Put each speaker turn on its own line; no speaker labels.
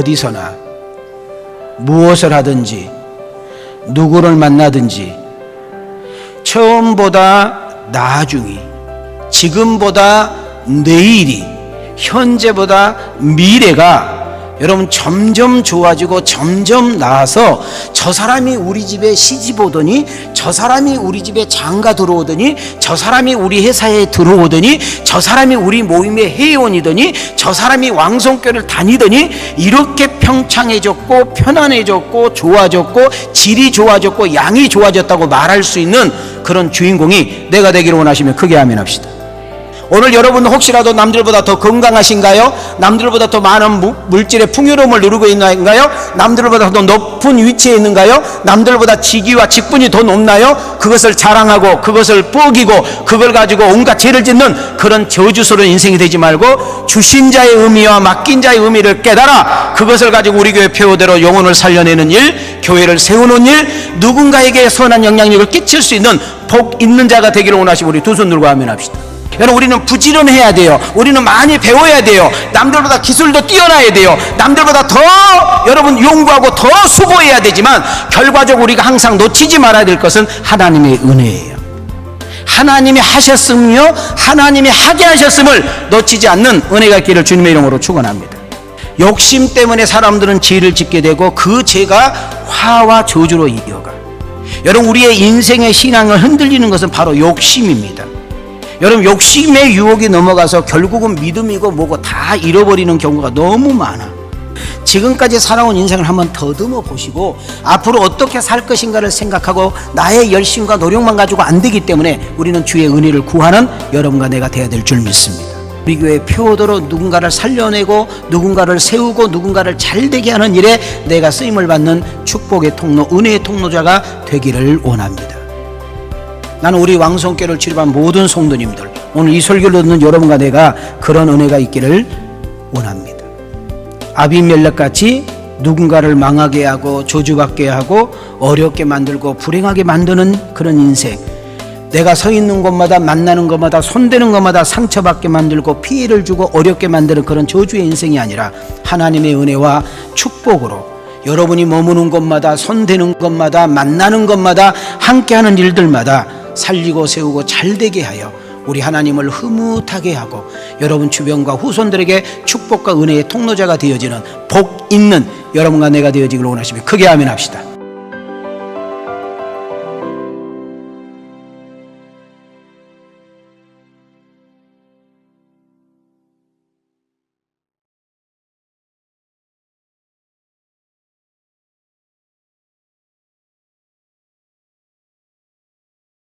어디서나 무엇을 하든지 누구를 만나든지 처음보다 나중이 지금보다 내일이 현재보다 미래가 여러분 점점 좋아지고 점점 나아서 저 사람이 우리 집에 시집 오더니 저 사람이 우리 집에 장가 들어오더니 저 사람이 우리 회사에 들어오더니 저 사람이 우리 모임의 회원이더니 저 사람이 왕성교를 다니더니 이렇게 평창해졌고 편안해졌고 좋아졌고 질이 좋아졌고 양이 좋아졌다고 말할 수 있는 그런 주인공이 내가 되기를 원하시면 크게 아멘합시다. 오늘 여러분 혹시라도 남들보다 더 건강하신가요? 남들보다 더 많은 무- 물질의 풍요로움을 누리고 있나요? 남들보다 더 높은 위치에 있는가요? 남들보다 직위와 직분이 더 높나요? 그것을 자랑하고 그것을 뻐기고 그걸 가지고 온갖 죄를 짓는 그런 저주스러운 인생이 되지 말고 주신 자의 의미와 맡긴 자의 의미를 깨달아 그것을 가지고 우리 교회 표어대로 영혼을 살려내는 일, 교회를 세우는 일, 누군가에게 선한 영향력을 끼칠 수 있는 복 있는 자가 되기를 원하시고 우리 두 손 들고 하면 합시다. 여러분 우리는 부지런해야 돼요. 우리는 많이 배워야 돼요. 남들보다 기술도 뛰어나야 돼요. 남들보다 더 여러분 연구하고 더 수고해야 되지만 결과적으로 우리가 항상 놓치지 말아야 될 것은 하나님의 은혜예요. 하나님이 하셨으며 하나님이 하게 하셨음을 놓치지 않는 은혜가 있기를 주님의 이름으로 축원합니다. 욕심 때문에 사람들은 죄를 짓게 되고 그 죄가 화와 저주로 이어가. 여러분 우리의 인생의 신앙을 흔들리는 것은 바로 욕심입니다. 여러분 욕심의 유혹이 넘어가서 결국은 믿음이고 뭐고 다 잃어버리는 경우가 너무 많아. 지금까지 살아온 인생을 한번 더듬어 보시고 앞으로 어떻게 살 것인가를 생각하고 나의 열심과 노력만 가지고 안 되기 때문에 우리는 주의 은혜를 구하는 여러분과 내가 되어야 될 줄 믿습니다. 우리 교회 표어대로 누군가를 살려내고 누군가를 세우고 누군가를 잘되게 하는 일에 내가 쓰임을 받는 축복의 통로, 은혜의 통로자가 되기를 원합니다. 나는 우리 왕성교를 치료한 모든 성도님들 오늘 이 설교를 듣는 여러분과 내가 그런 은혜가 있기를 원합니다. 아비멜렉 같이 누군가를 망하게 하고 저주받게 하고 어렵게 만들고 불행하게 만드는 그런 인생. 내가 서 있는 곳마다 만나는 곳마다 손대는 곳마다 상처받게 만들고 피해를 주고 어렵게 만드는 그런 저주의 인생이 아니라 하나님의 은혜와 축복으로 여러분이 머무는 곳마다 손대는 곳마다 만나는 곳마다 함께하는 일들마다 살리고 세우고 잘되게 하여 우리 하나님을 흐뭇하게 하고 여러분 주변과 후손들에게 축복과 은혜의 통로자가 되어지는 복 있는 여러분과 내가 되어지기를 원하시며 크게 아멘 합시다.